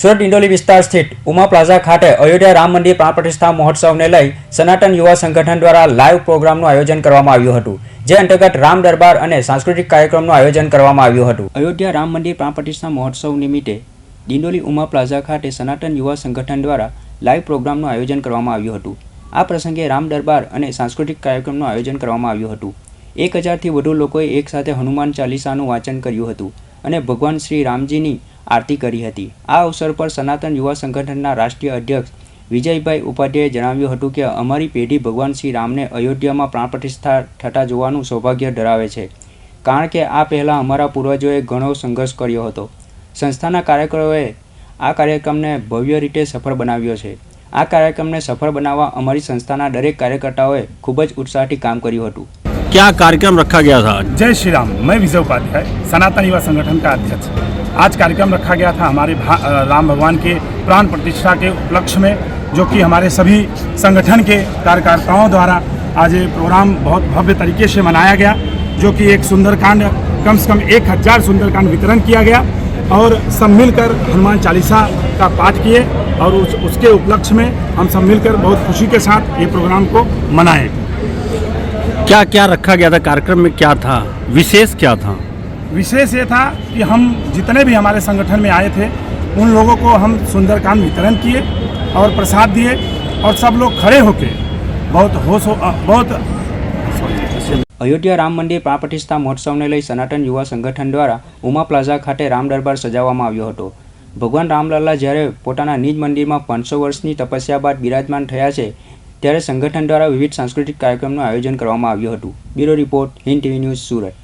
સુરત ડિંડોલી વિસ્તાર સ્થિત ઉમા પ્લાઝા ખાતે અયોધ્યા રામ મંદિર પ્રાણ પ્રતિષ્ઠા મહોત્સવને લઈ સનાતન યુવા સંગઠન દ્વારા લાઈવ પ્રોગ્રામનું આયોજન કરવામાં આવ્યું હતું, જે અંતર્ગત રામ દરબાર અને સાંસ્કૃતિક કાર્યક્રમનું આયોજન કરવામાં આવ્યું હતું. અયોધ્યા રામ મંદિર પ્રાણ પ્રતિષ્ઠા મહોત્સવ નિમિત્તે ડિંડોલી ઉમા પ્લાઝા ખાતે સનાતન યુવા સંગઠન દ્વારા લાઈવ પ્રોગ્રામનું આયોજન કરવામાં આવ્યું હતું. આ પ્રસંગે રામ દરબાર અને સાંસ્કૃતિક કાર્યક્રમનું આયોજન કરવામાં આવ્યું હતું. એક હજારથી વધુ લોકોએ એકસાથે હનુમાન ચાલીસાનું વાંચન કર્યું હતું અને ભગવાન શ્રી રામજીની આરતી કરી હતી. આ અવસર પર સનાતન યુવા સંગઠનના રાષ્ટ્રીય અધ્યક્ષ વિજયભાઈ ઉપાધ્યાયે જણાવ્યું હતું કે, અમારી પેઢી ભગવાન શ્રી રામને અયોધ્યામાં પ્રાણ પ્રતિષ્ઠા થતા જોવાનું સૌભાગ્ય ધરાવે છે. કારણ કે આ પહેલાં અમારા પૂર્વજોએ ઘણો સંઘર્ષ કર્યો હતો. સંસ્થાના કાર્યકરોએ આ કાર્યક્રમને ભવ્ય રીતે સફળ બનાવ્યો છે. આ કાર્યક્રમને સફળ બનાવવા અમારી સંસ્થાના દરેક કાર્યકર્તાઓએ ખૂબ જ ઉત્સાહથી કામ કર્યું હતું. क्या कार्यक्रम रखा गया था? जय श्री राम, मैं विजय उपाध्याय, सनातन युवा संगठन का अध्यक्ष। आज कार्यक्रम रखा गया था हमारे राम भगवान के प्राण प्रतिष्ठा के उपलक्ष्य में, जो कि हमारे सभी संगठन के कार्यकर्ताओं द्वारा आज ये प्रोग्राम बहुत भव्य तरीके से मनाया गया, जो कि एक सुंदरकांड, कम से कम एक हज़ार सुंदरकांड वितरण किया गया और सब मिलकर हनुमान चालीसा का पाठ किए और उस, उसके उपलक्ष्य में हम सब मिलकर बहुत खुशी के साथ ये प्रोग्राम को मनाए। क्या क्या रखा गया था कार्यक्रम में क्या था विशेष क्या था विशेष ये था कि हम जितने भी हमारे संगठन में आए थे उन लोगों को हम सुंदरकांड वितरण किए और प्रसाद दिए और सब लोग खड़े होके बहुत होश हो- अ, बहुत અયોધ્યા રામ મંદિર પ્રાણ પ્રતિષ્ઠા મહોત્સવને લઈ સનાતન યુવા સંગઠન દ્વારા ઉમા પ્લાઝા ખાતે રામ દરબાર સજાવવામાં આવ્યો હતો ભગવાન રામલલ્લા જ્યારે પોતાના નિજ મંદિરમાં પાંચસો વર્ષની તપસ્યા બાદ બિરાજમાન થયા છે ત્યારે સંગઠન દ્વારા વિવિધ સાંસ્કૃતિક કાર્યક્રમનું આયોજન કરવામાં આવ્યું હતું. Bureau report, Hind TV news, Surat.